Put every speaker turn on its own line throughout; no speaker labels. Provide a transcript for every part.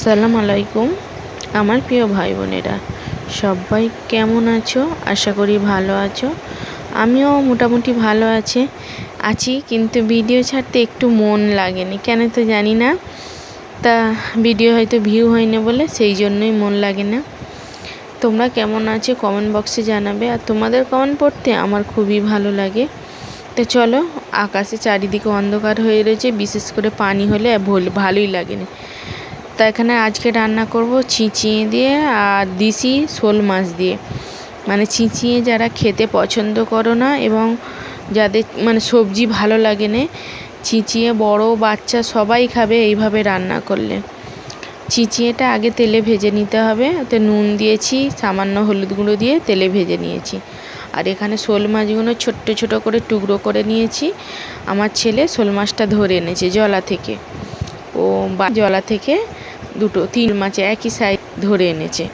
আসসালামু আলাইকুম। আমার প্রিয় ভাই বোনেরা, সবাই কেমন আছো? আশা করি ভালো আছো। আমিও মোটামুটি ভালো আছে। আছি, কিন্তু ভিডিও ছাড়তে একটু মন লাগেনি। কেন তো জানি না। তা ভিডিও হয়তো ভিউ হয়নি বলে সেই জন্যই মন লাগে না। তোমরা কেমন আছো? কমেন্ট বক্সে জানাবে। আর তোমাদের কমেন্ট পড়তে আমার খুবই ভালো লাগে। তো চলো, আকাশে চারিদিকে অন্ধকার হয়ে রয়েছে। বিশেষ করে পানি হলে ভালোই লাগে না তা এখানে আজকে রান্না করব ছিঁচিয়ে দিয়ে আর দিশি শোল মাছ দিয়ে। মানে ছিঁচিয়ে যারা খেতে পছন্দ করো না এবং যাদের মানে সবজি ভালো লাগে না ছিঁচিয়ে বড় বাচ্চা সবাই খাবে এইভাবে রান্না করলে। চিচিয়েটা আগে তেলে ভেজে নিতে হবে, ওতে নুন দিয়েছি, সামান্য হলুদ গুঁড়ো দিয়ে তেলে ভেজে নিয়েছি। আর এখানে শোল মাছগুলো ছোট্ট ছোট করে টুকরো করে নিয়েছি। আমার ছেলে শোল মাছটা ধরে এনেছে জলা থেকে। ও বা জলা থেকে দুটো তিন মাছে একই সাইজ ধরে এনেছে।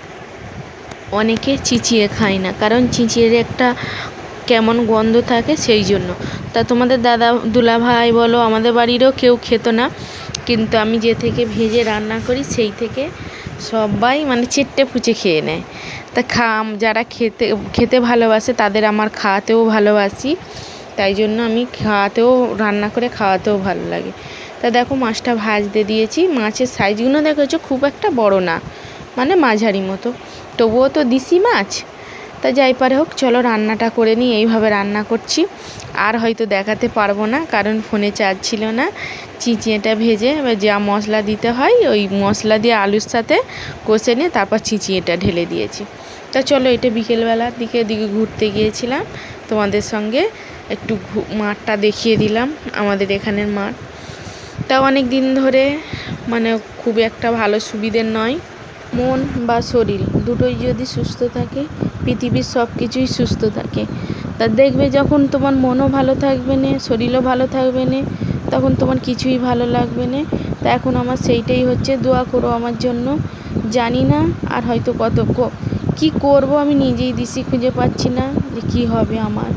অনেকে চিচিয়ে খায় না, কারণ চিচিয়ের একটা কেমন গন্ধ থাকে সেই জন্য। তা তোমাদের দাদা দুলা ভাই বলো, আমাদের বাড়িরও কেউ খেত না, কিন্তু আমি যে থেকে ভেজে রান্না করি সেই থেকে সবাই মানে চেট্টে ফুচে খেয়ে নেয়। তা খাম, যারা খেতে খেতে ভালোবাসে তাদের আমার খাওয়াতেও ভালোবাসি, তাই জন্য আমি খাওয়াতেও, রান্না করে খাওয়াতেও ভালো লাগে। তা দেখো মাছটা ভাজতে দিয়েছি। মাছের সাইজগুলো দেখেছ? খুব একটা বড় না মানে মাঝারি মতো। তবুও তো দিশি মাছ। তা যাই পারে হোক, চলো রান্নাটা করে নিই, এইভাবে রান্না করছি। আর হয়তো দেখাতে পারব না, কারণ ফোনে চার্জ ছিল না। চিচিয়েটা ভেজে, এবার যা মশলা দিতে হয়, ওই মশলা দিয়ে আলুর সাথে কষে নিয়ে তারপর চিচিয়েটা ঢেলে দিয়েছি। তা চলো এটা বিকেলবেলার দিকে দিকে ঘুরতে গিয়েছিলাম। তোমাদের সঙ্গে একটু মাঠটা দেখিয়ে দিলাম, আমাদের এখানের মাঠ। তা অনেক দিন ধরে মানে খুব একটা ভালো সুবিধের নয়। মন বা শরীর দুটোই যদি সুস্থ থাকে, পৃথিবীর সব কিছুই সুস্থ থাকে। তা দেখবে যখন তোমার মনও ভালো থাকবে না, শরীরও ভালো থাকবে না, তখন তোমার কিছুই ভালো লাগবে না। তা এখন আমার সেইটাই হচ্ছে, দোয়া করো আমার জন্য। জানি না আর হয়তো কত কী করব আমি নিজেই দিশি খুঁজে পাচ্ছি না যে কী হবে আমার।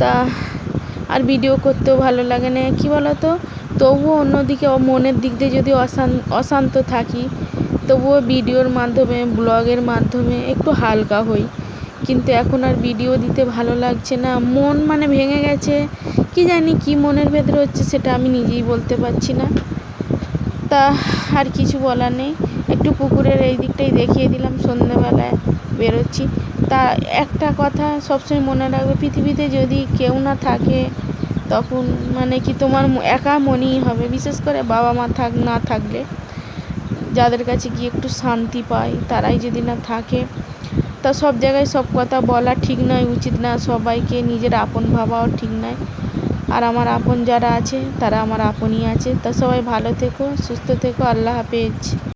তা আর ভিডিও করতেও ভালো লাগে না, কী বলো তো তবুও অন্যদিকে মনের দিক দিয়ে যদি অশান্ত থাকি, তবুও ভিডিওর মাধ্যমে, ব্লগের মাধ্যমে একটু হালকা হই। কিন্তু এখন আর ভিডিও দিতে ভালো লাগছে না। মন মানে ভেঙে গেছে। কি জানি কি মনের ভেতরে হচ্ছে সেটা আমি নিজেই বলতে পারছি না। তা আর কিছু বলার নেই। একটু পুকুরের এই দিকটাই দেখিয়ে দিলাম। সন্ধ্যেবেলায় বেরোচ্ছি। তা একটা কথা সবসময় মনে রাখবে, পৃথিবীতে যদি কেউ না থাকে তখন মানে কি তোমার একা মনেই হবে। বিশেষ করে বাবা মা থাক, না থাকলে যাদের কাছে গিয়ে একটু শান্তি পায় তারাই যদি না থাকে, তা সব জায়গায় সব কথা বলা ঠিক নয়, উচিত না। সবাইকে নিজের আপন ভাবাও ঠিক নয়। আর আমার আপন যারা আছে, তারা আমার আপনই আছে। তা সবাই ভালো থেকো, সুস্থ থেকো। আল্লাহ হাফেজ।